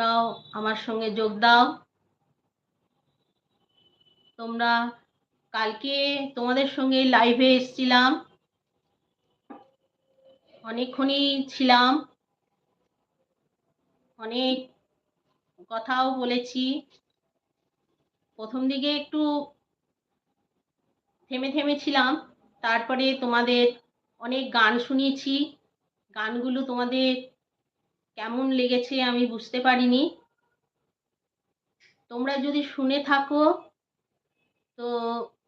তোমরাও আমার সঙ্গে যোগ দাও। তোমরা কালকে তোমাদের সঙ্গে লাইভে এসছিলাম। অনেকক্ষণই ছিলাম। অনেক কথাও বলেছি। প্রথম দিকে একটু থেমে থেমে ছিলাম। তারপরে তোমাদের অনেক গান শুনিয়েছি। গানগুলো তোমাদের কেমন লেগেছে আমি বুঝতে পারিনি। তোমরা যদি শুনে থাকো, তো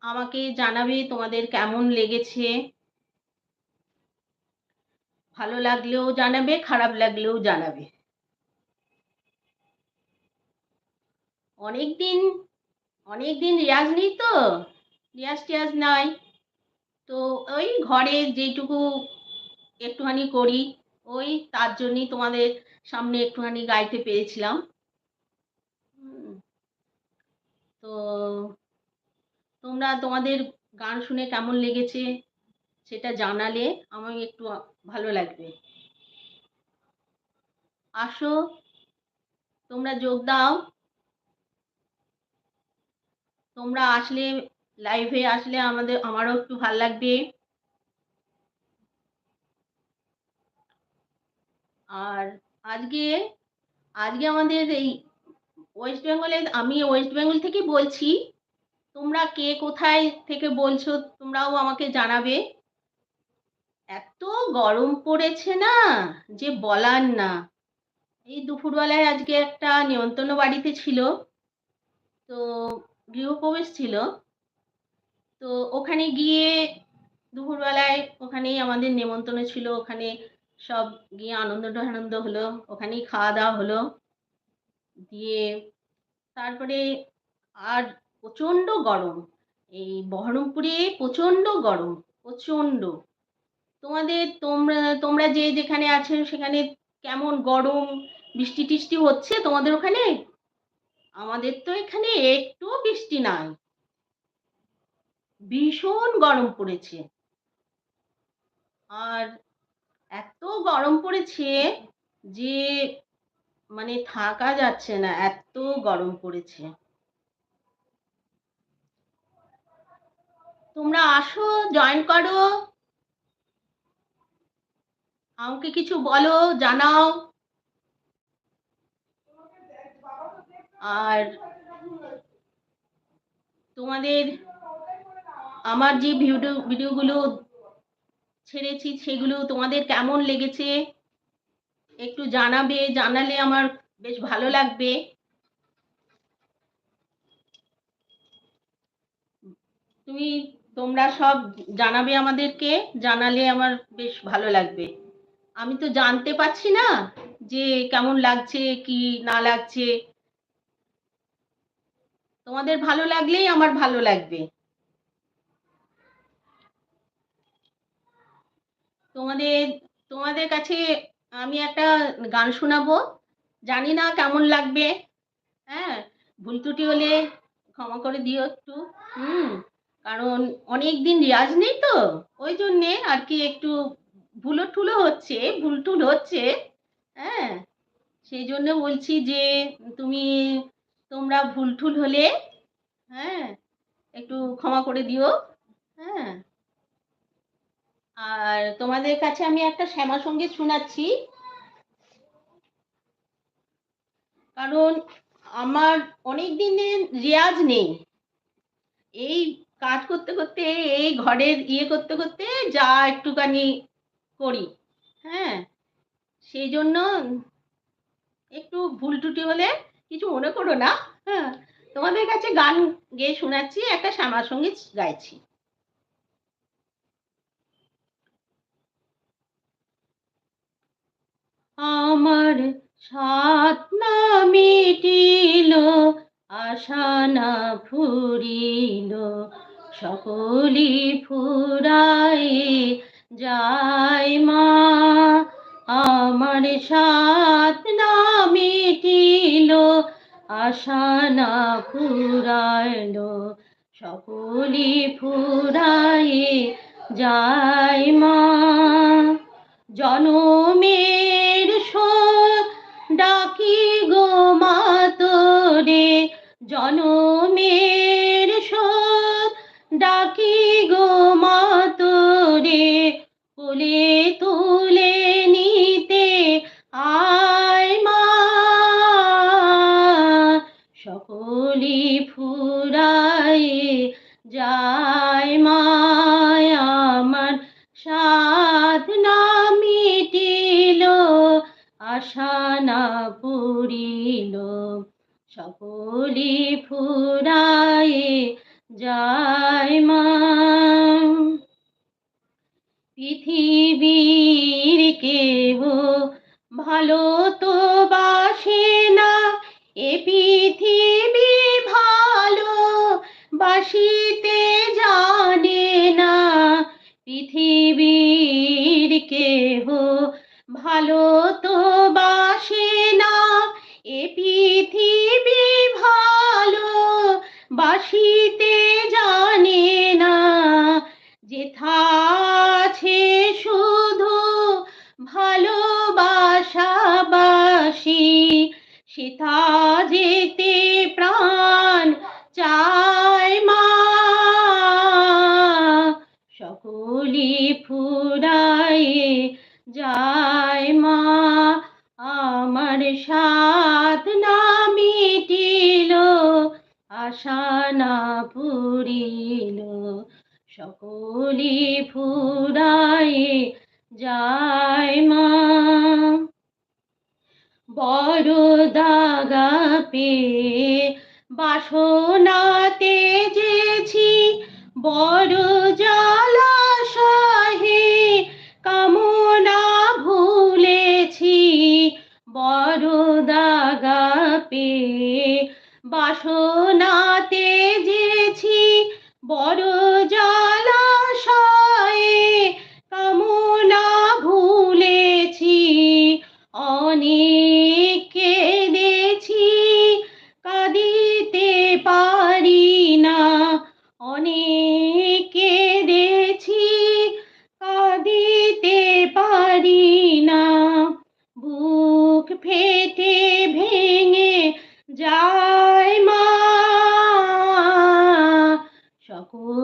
আমাকে জানাবে তোমাদের কেমন লেগেছে। ভালো লাগলেও জানাবে, খারাপ লাগলেও জানাবে। অনেক দিন অনেক দিন রেয়াজ নেই তো? রেয়াজ টিয়াজ নাই। তো ওই ঘরে যেটুকু একটুখানি করি, ওই তার জন্যই তোমাদের সামনে একটুখানি গাইতে পেরেছিলাম। তো তোমরা তোমাদের গান শুনে কেমন লেগেছে সেটা জানালে আমার একটু ভালো লাগবে। আসো, তোমরা যোগ দাও। তোমরা আসলে লাইভে আসলে আমাদের, আমারও একটু ভালো লাগবে। আর আজকে আজকে আমাদের এই ওয়েস্ট বেঙ্গলে আমি ওয়েস্ট বেঙ্গল থেকে বলছি, তোমরা কে কোথায় থেকে বলছো তোমরাও আমাকে জানাবে। এত গরম পড়েছে না, যে বলার না। এই দুপুরবেলায় আজকে একটা নিমন্ত্রণ বাড়িতে ছিল, তো গৃহপ্রবেশ ছিল। তো ওখানে গিয়ে দুপুরবেলায় ওখানেই আমাদের নেমন্তন্ন ছিল, ওখানে সব গিয়ে আনন্দ আনন্দ হলো, ওখানেই খাওয়া দাওয়া হলো। দিয়ে তারপরে আর প্রচণ্ড গরম, এই বহরমপুরে প্রচণ্ড গরম, প্রচণ্ড। তোমাদের, তোমরা তোমরা যে যেখানে আছো সেখানে কেমন গরম, বৃষ্টি টিষ্টি হচ্ছে তোমাদের ওখানে? আমাদের তো এখানে একটু বৃষ্টি নাই। ভীষণ গরম পড়েছে। আর এত গরম পড়েছে যে মানে থাকা যাচ্ছে না, এত গরম পড়েছে। তোমরা আসো জয়েন করো। আমাকে কিছু বলো, জানাও। আর তোমাদের আমার যে ভিডিও, ভিডিওগুলো ছেড়েছি, সেগুলো তোমাদের কেমন লেগেছে? একটু জানাবে, জানালে আমার বেশ ভালো লাগবে। তুমি, তোমরা সব জানাবে আমাদেরকে, জানালে আমার বেশ ভালো লাগবে। আমি তো জানতে পারছি না যে কেমন লাগছে, কি না লাগছে। তোমাদের ভালো লাগলেই আমার ভালো লাগবে। তোমাদের তোমাদের কাছে আমি একটা গান শোনাবো। জানি না কেমন লাগবে। হ্যাঁ ভুল ত্রুটি হলে ক্ষমা করে দিও একটু। হুম, কারণ অনেক দিন রেয়াজ নেই তো। ওই জন্যে আর কি একটু ভুলো টুলো হচ্ছে, ভুল টুল হচ্ছে। হ্যাঁ সেই জন্য বলছি যে তুমি, তোমরা ভুল টুল হলে হ্যাঁ একটু ক্ষমা করে দিও। হ্যাঁ। আর তোমাদের কাছে আমি একটা শ্যামা সংগীত শোনাচ্ছি। কারণ আমার অনেক দিনের রেয়াজ নেই। এই কাজ করতে করতে, এই ঘরের ইয়ে করতে করতে যা একটুখানি করি হ্যাঁ? সেই জন্য একটু ভুল টুটি হলে কিছু মনে করো না হ্যাঁ? তোমাদের কাছে গান গেয়ে শোনাচ্ছি, একটা শ্যামা সংগীত গাইছি। আমার সাত না মিটিল, আশা না ফুরিল। সকলি ফুরাই যায় মা, আমার সাত না মিটিল, আশা না ফুরাইল। সকলি ফুরাই যায় মা জনমের সকলি ফুরায়ে যায় মা। পৃথিবীর কেহ ভালো তো বাসে না, এ পৃথিবী ভালো বাসিতে জানে না। পৃথিবীর কেহ ভালো সেথা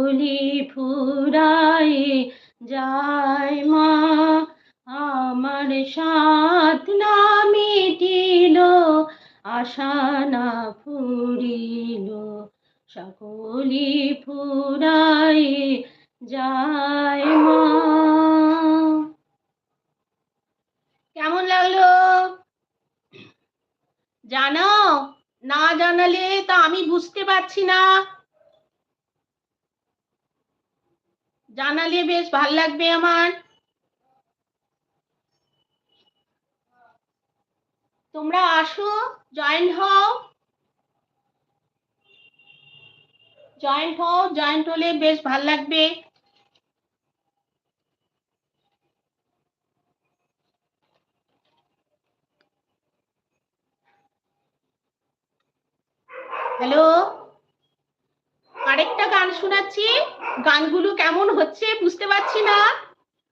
সকলি ফুরায়ে যায় মা, আমার সাথ না মিটিল আশা না ফুরিল। সকলি ফুরায়ে যায় মা। কেমন লাগল? জানো, না জানালে তা আমি বুঝতে পারছি না। জানালে বেশ ভালো লাগবে আমার। তোমরা আসো জয়েন্ট হও। জয়েন্ট হও জয়েন্ট হলে বেশ ভালো লাগবে হ্যালো আরেকটা গান শোনাচ্ছি গানগুলো কেমন হচ্ছে বুঝতে পারছি না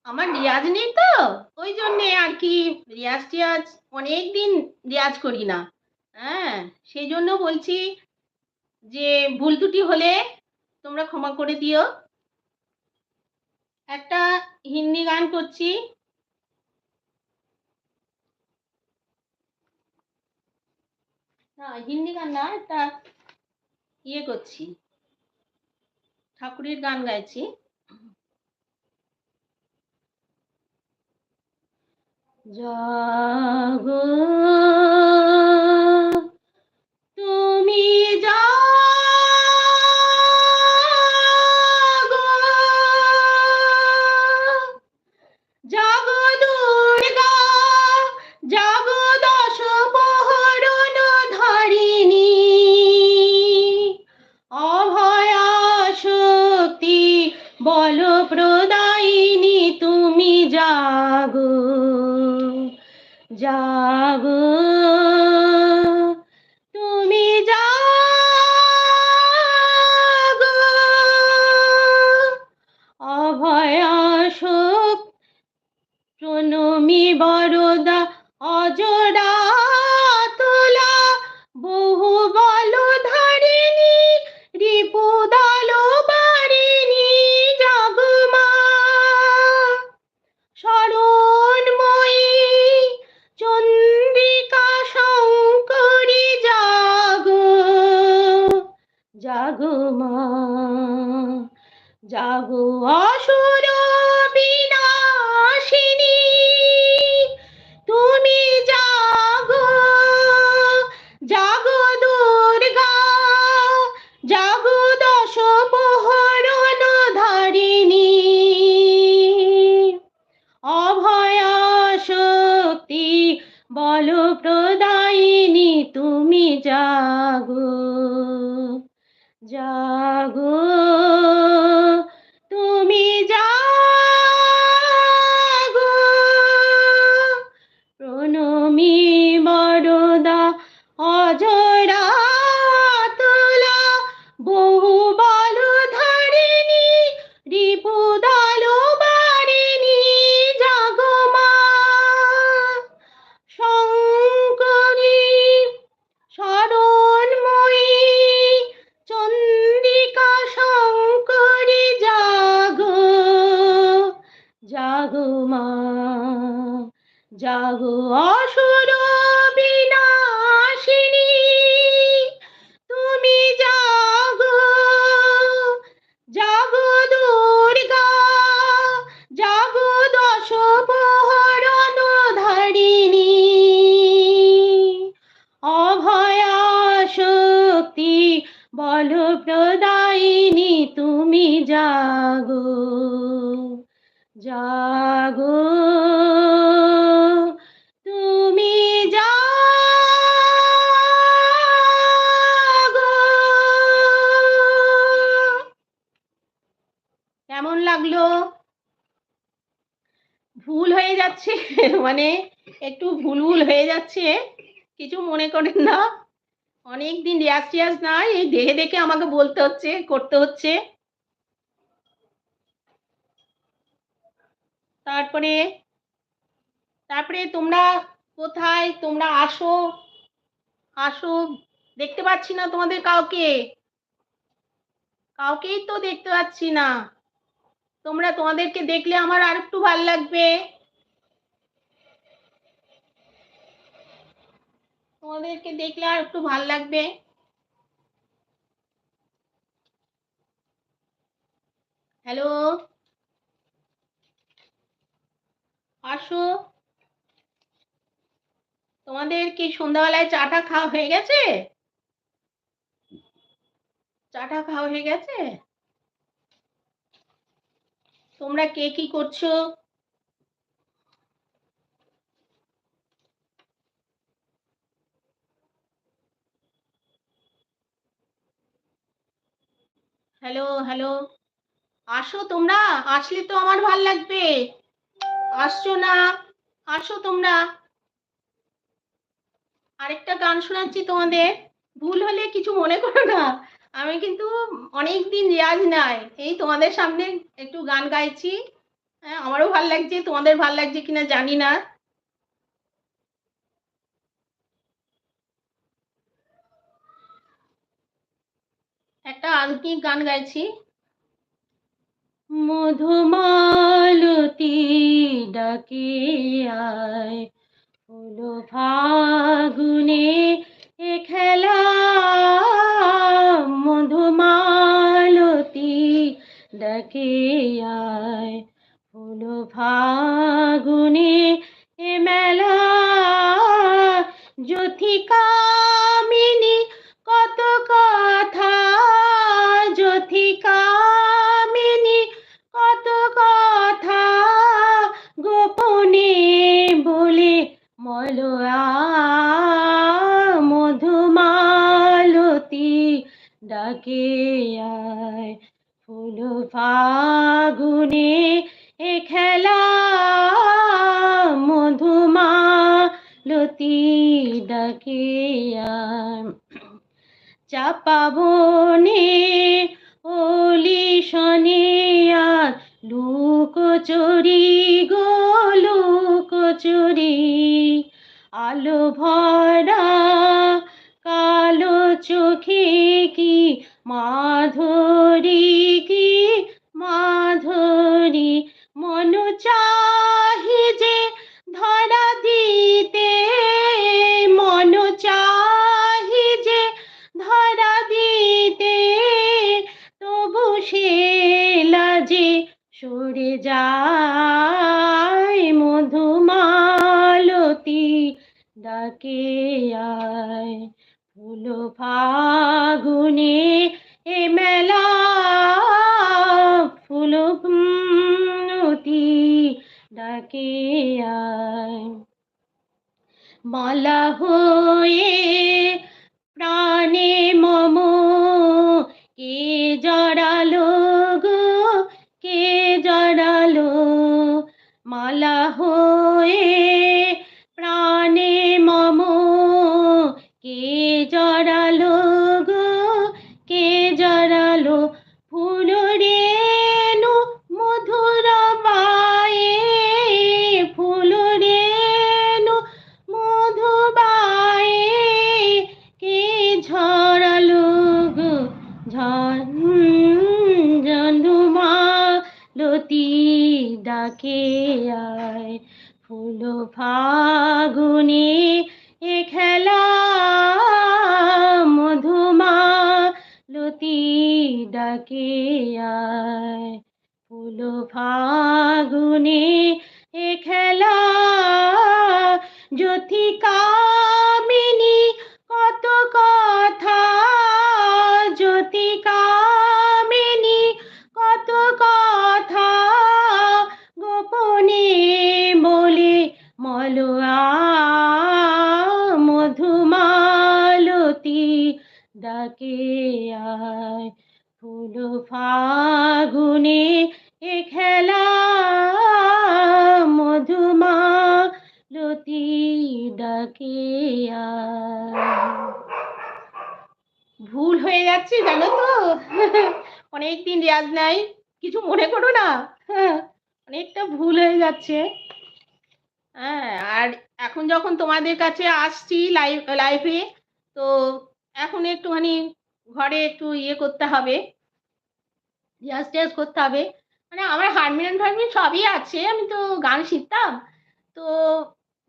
আমার রিয়াজ নেই তো ওই জন্যে আর কি রিয়াজ টিয়াজ অনেক দিন রিয়াজ করি না। হ্যাঁ সেই জন্য বলছি যে ভুল ত্রুটি হলে তোমরা ক্ষমা করে দিও। একটা হিন্দি গান করছি। না, হিন্দি গান না, একটা ইয়ে করছি। ঠাকুরের গান গাইছি। জাগো। তুমি জাগো। জাগো দুর্গা, জাগো দশ প্রহরণ ধারিণী। অভয়া শক্তি বল প্রদায়িনী তুমি জাগো। জাগো জাগো অসুর। রিয়াজ নাই, এই দেখে দেখে আমাকে বলতে হচ্ছে, করতে হচ্ছে। তারপরে তারপরে তোমরা কোথায়, তোমরা আসো আসো, দেখতে পাচ্ছি না তোমাদের কাউকে। কাউকেই তো দেখতে পাচ্ছি না। তোমরা তোমাদেরকে দেখলে আমার আর একটু ভালো লাগবে। তোমাদেরকে দেখলে আর একটু ভালো লাগবে। হ্যালো? আসো। তোমাদের কি সন্ধ্যাবেলায় চাটা খাওয়া হয়ে গেছে? চাটা খাওয়া হয়ে গেছে? তোমরা কে কি করছ? Hello hello. আসো তোমরা, আসলে তো আমার ভালো লাগবে। আসছো না, আসো তোমরা। আরেকটা গান শোনাচ্ছি তোমাদের। ভুল হলে কিছু মনে করো না। আমি কিন্তু অনেক দিন রেয়াজ নাই। এই তোমাদের সামনে একটু গান গাইছি। হ্যাঁ আমারও ভালো লাগছে, তোমাদের ভালো লাগছে কিনা জানি না। একটা আধুনিক গান গাইছি। মধুমালতী ডাকে আয়। হলো ফাগুনে এ খেলা মধুমালতী ডাকে আয়। হলো ফাগুনে এ মেলা ডাকে আয়। ফুল ফাগুনে এ খেলা মধুমালতী ডাকে আয়। চাপা মালা হয়ে ডাকে আয় ফুল ফাগুনে এ খেলা জ্যোতি ভুল হয়ে যাচ্ছে, জানো তো? অনেকদিন রেয়াজ নাই, কিছু মনে করো না। অনেকটা ভুল হয়ে যাচ্ছে। হ্যাঁ আর এখন যখন তোমাদের কাছে আসছি লাইভে তো এখন একটুখানি ঘরে একটু ইয়ে করতে হবে রিয়াজ টিয়াজ করতে হবে। মানে আমার হারমোনিয়াম ফারমোনিয়াম সবই আছে, আমি তো গান শিখতাম। তো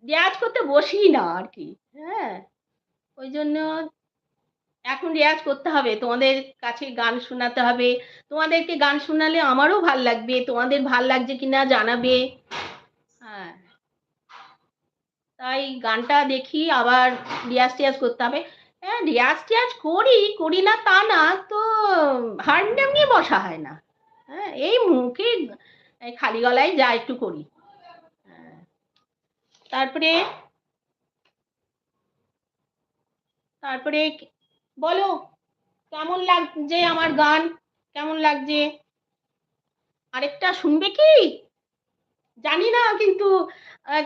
রেয়াজ করতে বসি না আর কি হ্যাঁ। ওই জন্য এখন রেয়াজ করতে হবে, তোমাদের কাছে গান শোনাতে হবে। তোমাদেরকে গান শোনালে আমারও ভালো লাগবে, তোমাদের ভালো লাগছে কিনা জানাবে। হ্যাঁ। তাই গানটা দেখি, আবার রিয়াজ টিয়াজ করতে হবে। হ্যাঁ রিয়াজ টিয়াজ করি করি না তা না, তো হারমোনিয়াম নিয়ে বসা হয় না। হ্যাঁ এই মুখে খালি গলায় যা একটু করি। হ্যাঁ। তারপরে তারপরে বলো, কেমন লাগছে আমার গান? কেমন লাগছে? আরেকটা শুনবে কি? জানি না কিন্তু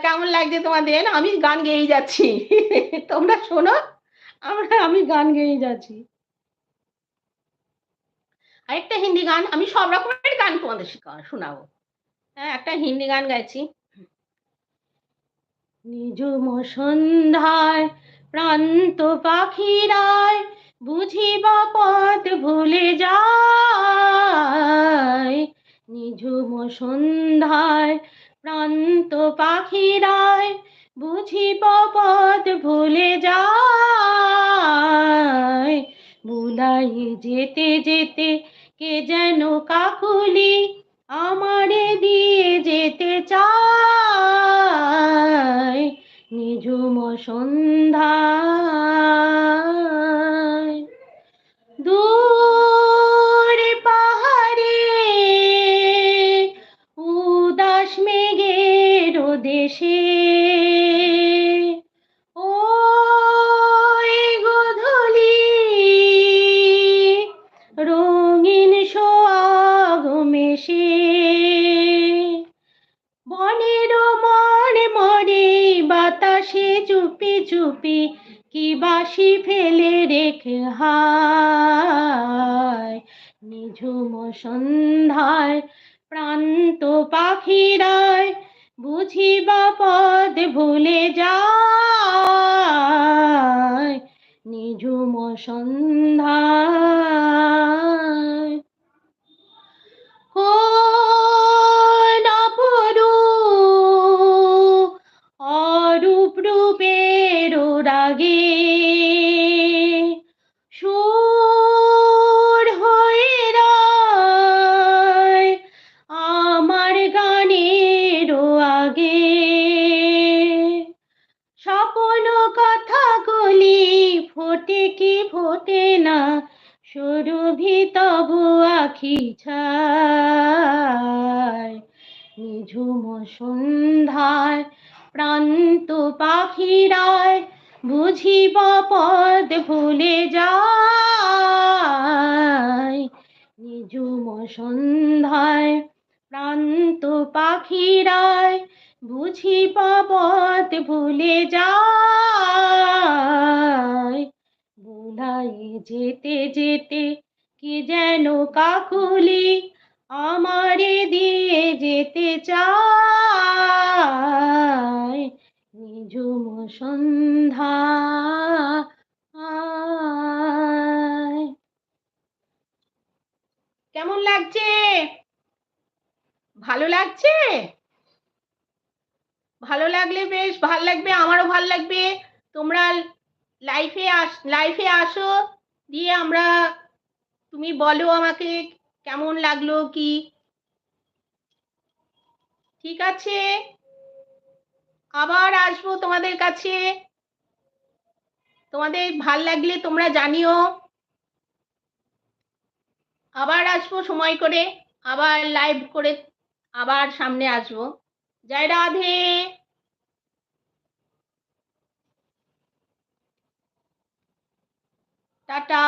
কেমন লাগছে তোমাদের? আমি গান গেয়ে যাচ্ছি। তোমরা শোনো, আমরা, আমি গান গেয়ে যাচ্ছি। আরেকটা হিন্দি গান, আমি সব রকমের গান তোমাদের শোনাবো। হ্যাঁ একটা হিন্দি গান গাইছি। নিজ সন্ধ্যায় প্রান্ত পাখিরায় বুঝিবা পথ ভুলে যায়। নিঝুম সন্ধ্যায় প্রান্ত পাখিরায় বুঝিব পথ ভুলে যায়। বুলাই যেতে যেতে কে যেন কাকুলি আমারে দিয়ে যেতে চায়। নিঝুম সন্ধ্যা দূরে সন্ধ্যায় পাখিরায় বুঝিব পদ ভুলে যায়। নিঝুম সন্ধ্যায় প্রান্ত পাখিরায়, বুঝিব পদ ভুলে যায়। বুলাই যেতে যেতে কি যেন কাকুলি আমারে দিয়ে যেতে চায়। নিঝুম সন্ধ্যা কেমন লাগছে? ভালো লাগছে? ভালো লাগলে বেশ, ভালো লাগবে, আমারও ভালো লাগবে। তোমরা লাইফে আস লাইফে আসো, দিয়ে আমরা, তুমি বলো আমাকে কেমন লাগল, কি? ঠিক আছে? আবার আসব তোমাদের কাছে। তোমাদের ভালো লাগলে তোমরা জানিও। আবার আসব সময় করে, আবার লাইভ করে, আবার সামনে আসব। জয় রাধে। টাটা।